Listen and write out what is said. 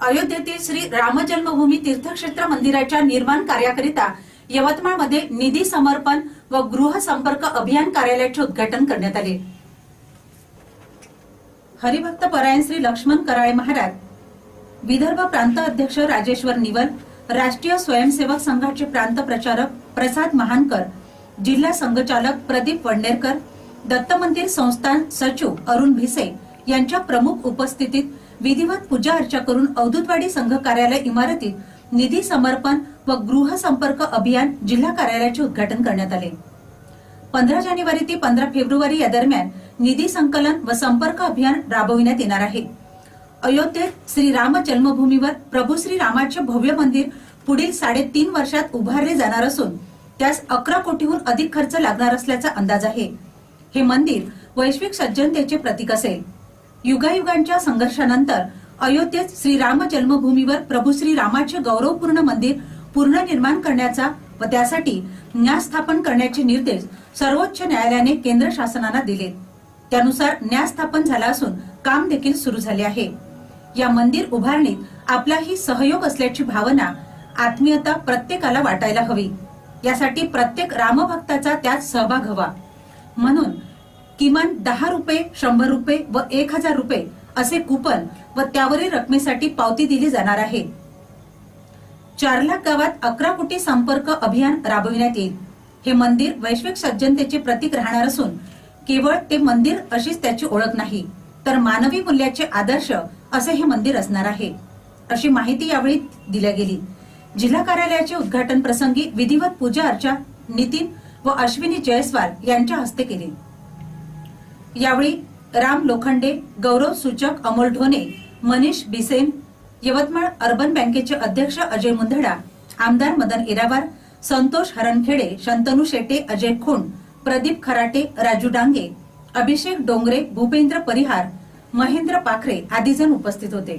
अयोध्येतील श्री रामजन्मभूमी तीर्थक्षेत्र मंदिराच्या निर्माण कार्याकरिता यवतमाळमध्ये निधी समर्पण व गृहसंपर्क अभियान कार्यालयाचे उद्घाटन करण्यात आले. हरिभक्त परायण श्री लक्ष्मण कराळे महाराज विदर्भ प्रांत अध्यक्ष राजेश्वर निवल राष्ट्रीय स्वयंसेवक संघाचे प्रांत प्रचारक प्रसाद महानकर जिल्हा संघचालक प्रदीप वंडेरकर दत्त मंदिर संस्थान सचिव अरुण भिसे यांच्या प्रमुख उपस्थितीत विधिवत पूजा अर्चा करून अवधूतवाडी संघ कार्यालय इमारतीत निधी समर्पण व गृहसंपर्क अभियान जिल्हा कार्यालयाचे उद्घाटन करण्यात आले. पंधरा जानेवारी ते पंधरा फेब्रुवारी या दरम्यान निधी संकलन व संपर्क अभियान राबविण्यात येणार आहे. अयोध्येत श्रीराम जन्मभूमीवर प्रभू श्री रामाचे भव्य मंदिर पुढील साडेतीन वर्षात उभारले जाणार असून त्यास अकरा कोटीहून अधिक खर्च लागणार असल्याचा अंदाज आहे. हे मंदिर वैश्विक सज्जनतेचे प्रतीक असेल. युगायुगांच्या संघर्षानंतर अयोध्येत श्रीराम जन्मभूमीवर प्रभू श्री रामाचे गौरवपूर्ण मंदिर पुनर्निर्माण करण्याचा व त्यासाठी न्यास स्थापन करण्याचे निर्देश सर्वोच्च न्यायालयाने केंद्र शासनाला दिले. त्यानुसार न्यास स्थापन झाला असून काम देखील सुरू झाले आहे. या मंदिर उभारणीत आपलाही सहयोग असल्याची भावना आत्मीयता प्रत्येकाला वाटायला हवी. यासाठी प्रत्येक रामभक्ताचा त्यात सहभाग हवा. म्हणून किमान दहा रुपये शंभर रुपये व एक हजार रुपये असे कुपन व त्यावरील रकमेसाठी पावती दिली जाणार आहे. चार लाख गावात अकरा कोटी संपर्क अभियान राबविण्यात येईल. हे मंदिर वैश्विक सज्जनतेचे प्रतीक राहणार असून केवळ ते मंदिर अशीच त्याची ओळख नाही तर मानवी मूल्याचे आदर्श असे हे मंदिर असणार आहे. अशी माहिती यावेळी दिल्या गेली. जिल्हा कार्यालयाचे उद्घाटन प्रसंगी विधिवत पूजा अर्चा नितीन व अश्विनी जयस्वाल यांच्या हस्ते केली. यावेळी राम लोखंडे गौरव सूचक अमोल ढोने मनीष बिसेन यवतमाळ अर्बन बँकेचे अध्यक्ष अजय मुंदडा आमदार मदन इरावार संतोष हरणखेडे शंतनू शेटे अजय खोंड प्रदीप खराटे राजू डांगे अभिषेक डोंगरे भूपेंद्र परिहार महेंद्र पाखरे आदी जण उपस्थित होते.